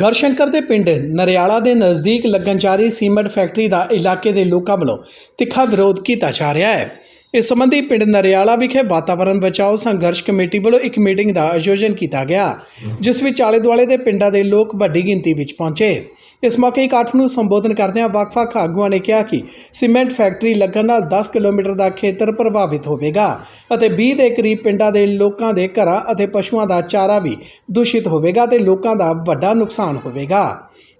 ਗਰਸ਼ੰਕਰ ਦੇ ਪਿੰਡ ਨਰਿਆਲਾ ਦੇ ਨਜ਼ਦੀਕ ਲੱਗਣ ਜਾ ਰਹੀ ਸੀਮੈਂਟ ਫੈਕਟਰੀ ਦਾ ਇਲਾਕੇ ਦੇ ਲੋਕਾਂ ਵੱਲੋਂ ਤਿੱਖਾ ਵਿਰੋਧ ਕੀਤਾ ਜਾ ਰਿਹਾ ਹੈ। ਇਸ ਸੰਬੰਧੀ ਪਿੰਡ ਨਰਿਆਲਾ ਵਿਖੇ ਵਾਤਾਵਰਣ ਬਚਾਓ ਸੰਘਰਸ਼ ਕਮੇਟੀ ਵੱਲੋਂ ਇੱਕ ਮੀਟਿੰਗ ਦਾ ਆਯੋਜਨ ਕੀਤਾ ਗਿਆ, ਜਿਸ ਵਿੱਚ ਆਲੇ ਦੁਆਲੇ ਦੇ ਪਿੰਡਾਂ ਦੇ ਲੋਕ ਵੱਡੀ ਗਿਣਤੀ ਵਿੱਚ ਪਹੁੰਚੇ। ਇਸ ਮੌਕੇ ਇਕੱਠ ਨੂੰ ਸੰਬੋਧਨ ਕਰਦਿਆਂ ਵੱਖ-ਵੱਖ ਆਗੂਆਂ ਨੇ ਕਿਹਾ ਕਿ ਸੀਮੈਂਟ ਫੈਕਟਰੀ ਲੱਗਣ ਨਾਲ 10 ਕਿਲੋਮੀਟਰ ਦਾ ਖੇਤਰ ਪ੍ਰਭਾਵਿਤ ਹੋਵੇਗਾ ਅਤੇ 20 ਦੇ ਕਰੀਬ ਪਿੰਡਾਂ ਦੇ ਲੋਕਾਂ ਦੇ ਘਰਾਂ ਅਤੇ ਪਸ਼ੂਆਂ ਦਾ ਚਾਰਾ ਵੀ ਦੂਸ਼ਿਤ ਹੋਵੇਗਾ ਤੇ ਲੋਕਾਂ ਦਾ ਵੱਡਾ ਨੁਕਸਾਨ ਹੋਵੇਗਾ।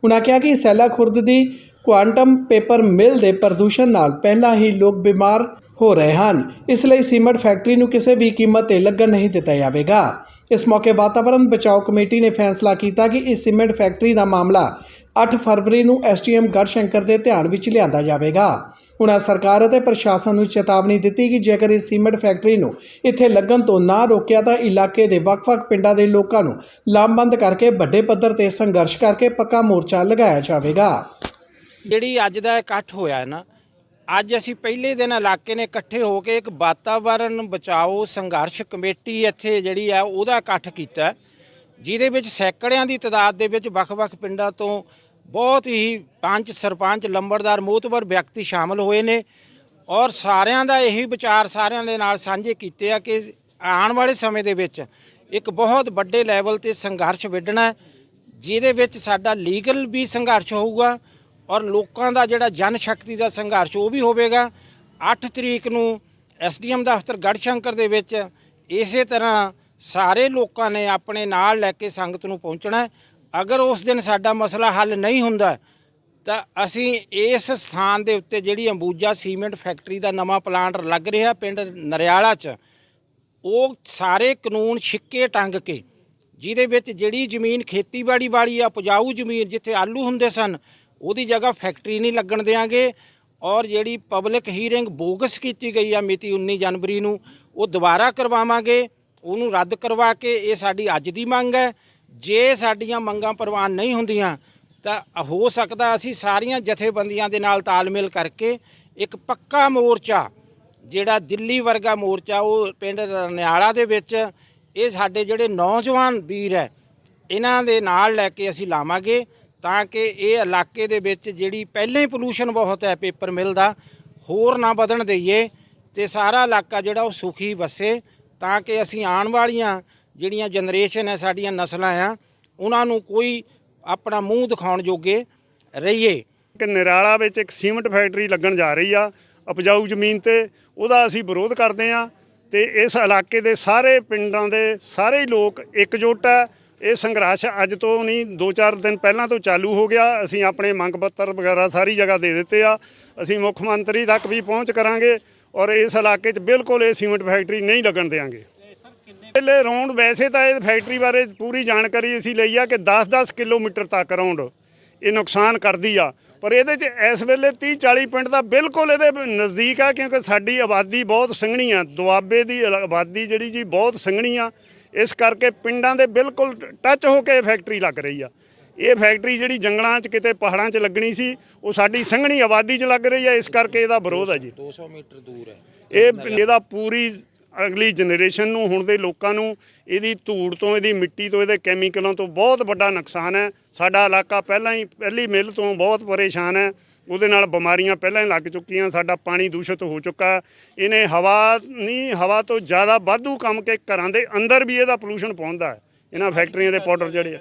ਉਨ੍ਹਾਂ ਕਿਹਾ ਕਿ ਸੈਲਾ ਖੁਰਦ ਦੀ ਕੁਆਂਟਮ ਪੇਪਰ ਮਿਲ ਦੇ ਪ੍ਰਦੂਸ਼ਣ ਨਾਲ ਪਹਿਲਾਂ ਹੀ ਲੋਕ ਬਿਮਾਰ ਹੋ ਰਹੇ ਹਨ। ਇਸ ਲਈ ਸੀਮੈਂਟ ਫੈਕਟਰੀ ਨੂੰ ਕਿਸੇ ਵੀ ਕੀਮਤ ਤੇ ਲੱਗਣ ਨਹੀਂ ਦਿੱਤਾ ਜਾਵੇਗਾ। ਇਸ ਮੌਕੇ ਵਾਤਾਵਰਣ ਬਚਾਓ ਕਮੇਟੀ ਨੇ ਫੈਸਲਾ ਕੀਤਾ ਕਿ ਇਸ ਸੀਮੈਂਟ ਫੈਕਟਰੀ ਦਾ ਮਾਮਲਾ 8 ਫਰਵਰੀ ਨੂੰ ਐਸਟੀਐਮ ਗੜਸ਼ੰਕਰ ਦੇ ਧਿਆਨ ਵਿੱਚ ਲਿਆਂਦਾ ਜਾਵੇਗਾ। ਉਹਨਾਂ ਸਰਕਾਰ ਅਤੇ ਪ੍ਰਸ਼ਾਸਨ ਨੂੰ ਚੇਤਾਵਨੀ ਦਿੱਤੀ ਕਿ ਜੇਕਰ ਇਸ ਸੀਮੈਂਟ ਫੈਕਟਰੀ ਨੂੰ ਇੱਥੇ ਲੱਗਣ ਤੋਂ ਨਾ ਰੋਕਿਆ ਤਾਂ ਇਲਾਕੇ ਦੇ ਵੱਖ-ਵੱਖ ਪਿੰਡਾਂ ਦੇ ਲੋਕਾਂ ਨੂੰ ਲਾਮਬੰਦ ਕਰਕੇ ਵੱਡੇ ਪੱਧਰ ਤੇ ਸੰਘਰਸ਼ ਕਰਕੇ ਪੱਕਾ ਮੋਰਚਾ ਲਗਾਇਆ ਜਾਵੇਗਾ। ਜਿਹੜੀ ਅੱਜ ਦਾ ਇਕੱਠ ਹੋਇਆ ਹੈ ਨਾ ਅੱਜ ਅਸੀਂ ਪਹਿਲੇ ਦਿਨ ਇਲਾਕੇ ਨੇ ਇਕੱਠੇ ਹੋ ਕੇ ਇੱਕ ਵਾਤਾਵਰਣ ਬਚਾਓ ਸੰਘਰਸ਼ ਕਮੇਟੀ ਇੱਥੇ ਜਿਹੜੀ ਆ, ਉਹਦਾ ਇਕੱਠ ਕੀਤਾ। ਜਿਹਦੇ ਵਿੱਚ ਸੈਂਕੜਿਆਂ ਦੀ ਤਾਦਾਦ ਦੇ ਵਿੱਚ ਵੱਖ-ਵੱਖ ਪਿੰਡਾਂ ਤੋਂ ਬਹੁਤ ਹੀ ਪੰਚ ਸਰਪੰਚ, ਲੰਬੜਦਾਰ, ਮੋਤਬਰ ਵਿਅਕਤੀ ਸ਼ਾਮਲ ਹੋਏ ਨੇ। ਔਰ ਸਾਰਿਆਂ ਦਾ ਇਹੀ ਵਿਚਾਰ ਸਾਰਿਆਂ ਦੇ ਨਾਲ ਸਾਂਝੇ ਕੀਤੇ ਆ ਕਿ ਆਉਣ ਵਾਲੇ ਸਮੇਂ ਦੇ ਵਿੱਚ ਇੱਕ ਬਹੁਤ ਵੱਡੇ ਲੈਵਲ ਤੇ ਸੰਘਰਸ਼ ਵਿੱਢਣਾ ਜਿਹਦੇ ਵਿੱਚ ਸਾਡਾ ਲੀਗਲ ਵੀ ਸੰਘਰਸ਼ ਹੋਊਗਾ। ਔਰ ਲੋਕਾਂ ਦਾ ਜਿਹੜਾ ਜਨ ਸ਼ਕਤੀ ਦਾ ਸੰਘਰਸ਼ ਉਹ ਵੀ ਹੋਵੇਗਾ। 8 ਤਰੀਕ ਨੂੰ ਐਸਡੀਐਮ ਦਫ਼ਤਰ ਗੜਸ਼ੰਕਰ ਦੇ ਵਿੱਚ ਇਸੇ ਤਰ੍ਹਾਂ ਸਾਰੇ ਲੋਕਾਂ ਨੇ ਆਪਣੇ ਨਾਲ ਲੈ ਕੇ ਸੰਗਤ ਨੂੰ ਪਹੁੰਚਣਾ ਅਗਰ ਉਸ ਦਿਨ ਸਾਡਾ ਮਸਲਾ ਹੱਲ ਨਹੀਂ ਹੁੰਦਾ, ਤਾਂ ਅਸੀਂ ਇਸ ਸਥਾਨ ਦੇ ਉੱਤੇ ਜਿਹੜੀ ਅੰਬੂਜਾ ਸੀਮੈਂਟ ਫੈਕਟਰੀ ਦਾ ਨਵਾਂ ਪਲਾਂਟ ਲੱਗ ਰਿਹਾ ਪਿੰਡ ਨਰਿਆਲਾ 'ਚ, ਉਹ ਸਾਰੇ ਕਾਨੂੰਨ ਛਿੱਕੇ ਟੰਗ ਕੇ, ਜਿਹਦੇ ਵਿੱਚ ਜਿਹੜੀ ਜ਼ਮੀਨ ਖੇਤੀਬਾੜੀ ਵਾਲੀ ਆ, ਉਪਜਾਊ ਜ਼ਮੀਨ ਜਿੱਥੇ ਆਲੂ ਹੁੰਦੇ ਸਨ ਉਹਦੀ ਜਗ੍ਹਾ ਫੈਕਟਰੀ ਨਹੀਂ ਲੱਗਣ ਦੇਾਂਗੇ ਔਰ ਜਿਹੜੀ ਪਬਲਿਕ ਹੀਅਰਿੰਗ ਬੋਗਸ ਕੀਤੀ ਗਈ ਆ ਮਿਤੀ 19 ਜਨਵਰੀ ਨੂੰ, ਉਹ ਦੁਬਾਰਾ ਕਰਵਾਵਾਂਗੇ। ਉਹਨੂੰ ਰੱਦ ਕਰਵਾ ਕੇ ਇਹ ਸਾਡੀ ਅੱਜ ਦੀ ਮੰਗ ਹੈ। ਜੇ ਸਾਡੀਆਂ ਮੰਗਾਂ ਪ੍ਰਵਾਨ ਨਹੀਂ ਹੁੰਦੀਆਂ, ਤਾਂ ਹੋ ਸਕਦਾ ਅਸੀਂ ਸਾਰੀਆਂ ਜਥੇਬੰਦੀਆਂ ਦੇ ਨਾਲ ਤਾਲਮੇਲ ਕਰਕੇ ਇੱਕ ਪੱਕਾ ਮੋਰਚਾ, ਜਿਹੜਾ ਦਿੱਲੀ ਵਰਗਾ ਮੋਰਚਾ, ਉਹ ਪਿੰਡ ਰਨਿਆਲਾ ਦੇ ਵਿੱਚ, ਇਹ ਸਾਡੇ ਜਿਹੜੇ ਨੌਜਵਾਨ ਵੀਰ ਹੈ, ਇਹਨਾਂ ਦੇ ਨਾਲ ਲੈ ਕੇ ਅਸੀਂ ਲਾਵਾਂਗੇ। ਤਾਂ ਕਿ ਇਹ ਇਲਾਕੇ ਦੇ ਵਿੱਚ ਜਿਹੜੀ ਪਹਿਲਾਂ ਹੀ ਪੋਲੂਸ਼ਨ ਬਹੁਤ ਹੈ ਪੇਪਰ ਮਿਲ ਦਾ, ਹੋਰ ਨਾ ਵਧਣ ਦਈਏ ਤੇ ਸਾਰਾ ਇਲਾਕਾ ਜਿਹੜਾ ਉਹ ਸੁਖੀ ਵਸੇ ਤਾਂ ਕਿ ਅਸੀਂ ਆਉਣ ਵਾਲੀਆਂ ਜਿਹੜੀਆਂ ਜਨਰੇਸ਼ਨ ਹੈ ਸਾਡੀਆਂ ਨਸਲਾਂ ਆ, ਉਹਨਾਂ ਨੂੰ ਕੋਈ ਆਪਣਾ ਮੂੰਹ ਦਿਖਾਉਣ ਜੋਗੇ ਰਹੀਏ। ਕਿ ਨਿਰਾਲਾ ਵਿੱਚ ਇੱਕ ਸੀਮੈਂਟ ਫੈਕਟਰੀ ਲੱਗਣ ਜਾ ਰਹੀ ਆ, ਉਪਜਾਊ ਜ਼ਮੀਨ ਤੇ, ਉਹਦਾ ਅਸੀਂ ਵਿਰੋਧ ਕਰਦੇ ਆ ਤੇ ਇਸ ਇਲਾਕੇ ਦੇ ਸਾਰੇ ਪਿੰਡਾਂ ਦੇ ਸਾਰੇ ਹੀ ਲੋਕ ਇਕਜੁੱਟ ਆ ਇਹ ਸੰਘਰਸ਼ ਅੱਜ ਤੋਂ ਨਹੀਂ 2-4 ਦਿਨ ਪਹਿਲਾਂ ਤੋਂ ਚਾਲੂ ਹੋ ਗਿਆ। ਅਸੀਂ ਆਪਣੇ ਮੰਗ ਪੱਤਰ ਵਗੈਰਾ ਸਾਰੀ ਜਗ੍ਹਾ ਦੇ ਦਿੱਤੇ ਆ। ਅਸੀਂ ਮੁੱਖ ਮੰਤਰੀ ਤੱਕ ਵੀ ਪਹੁੰਚ ਕਰਾਂਗੇ ਔਰ ਇਸ ਇਲਾਕੇ 'ਚ ਬਿਲਕੁਲ ਇਹ ਸੀਮੈਂਟ ਫੈਕਟਰੀ ਨਹੀਂ ਲੱਗਣ ਦੇਵਾਂਗੇ ਪਹਿਲੇ ਰੌਂਡ ਵੈਸੇ ਤਾਂ ਇਹ ਫੈਕਟਰੀ ਬਾਰੇ ਪੂਰੀ ਜਾਣਕਾਰੀ ਅਸੀਂ ਲਈ ਆ ਕਿ 10-10 ਕਿਲੋਮੀਟਰ ਤੱਕ ਰੌਂਡ ਇਹ ਨੁਕਸਾਨ ਕਰਦੀ ਆ। ਪਰ ਇਹਦੇ 'ਚ ਇਸ ਵੇਲੇ 30-40 ਪਿੰਡ ਦਾ ਬਿਲਕੁਲ ਇਹਦੇ ਨਜ਼ਦੀਕ ਆ, ਕਿਉਂਕਿ ਸਾਡੀ ਆਬਾਦੀ ਬਹੁਤ ਸੰਘਣੀ ਆ। ਦੁਆਬੇ ਦੀ ਇਲਾ- ਆਬਾਦੀ ਜਿਹੜੀ ਜੀ ਬਹੁਤ ਸੰਘਣੀ ਆ। ਇਸ ਕਰਕੇ ਪਿੰਡਾਂ ਦੇ ਬਿਲਕੁਲ ਟੱਚ ਹੋ ਕੇ ਫੈਕਟਰੀ ਲੱਗ ਰਹੀ ਆ। ਇਹ ਫੈਕਟਰੀ ਜਿਹੜੀ ਜੰਗਲਾਂ 'ਚ ਕਿਤੇ ਪਹਾੜਾਂ 'ਚ ਲੱਗਣੀ ਸੀ ਉਹ ਸਾਡੀ ਸੰਘਣੀ ਆਬਾਦੀ 'ਚ ਲੱਗ ਰਹੀ ਆ ਇਸ ਕਰਕੇ ਇਹਦਾ ਵਿਰੋਧ ਆ ਜੀ। 200 ਮੀਟਰ ਦੂਰ ਹੈ। ਇਹ ਇਹਦਾ ਪੂਰੀ ਅਗਲੀ ਜਨਰੇਸ਼ਨ ਨੂੰ ਹੁਣ ਦੇ ਲੋਕਾਂ ਨੂੰ ਇਹਦੀ ਧੂੜ ਤੋਂ ਇਹਦੀ ਮਿੱਟੀ ਤੋਂ ਇਹਦੇ ਕੈਮੀਕਲਾਂ ਤੋਂ ਬਹੁਤ ਵੱਡਾ ਨੁਕਸਾਨ ਹੈ। ਸਾਡਾ ਇਲਾਕਾ ਪਹਿਲਾਂ ਹੀ ਪਹਿਲੀ ਮਿਲ ਤੋਂ ਬਹੁਤ ਪਰੇਸ਼ਾਨ ਹੈ। ਉਹਦੇ ਨਾਲ ਬਿਮਾਰੀਆਂ ਪਹਿਲਾਂ ਹੀ ਲੱਗ ਚੁੱਕੀਆਂ ਸਾਡਾ ਪਾਣੀ ਦੂਸ਼ਿਤ ਹੋ ਚੁੱਕਾ। ਇਹਨੇ ਹਵਾ ਨਹੀਂ ਹਵਾ ਤੋਂ ਜ਼ਿਆਦਾ ਵਾਧੂ ਕੰਮ ਕੇ ਘਰਾਂ ਦੇ ਅੰਦਰ ਵੀ ਇਹਦਾ ਪੋਲੂਸ਼ਨ ਪਹੁੰਚਦਾ ਹੈ। ਇਹਨਾਂ ਫੈਕਟਰੀਆਂ ਦੇ ਪਾਊਡਰ ਜਿਹੜੇ ਆ।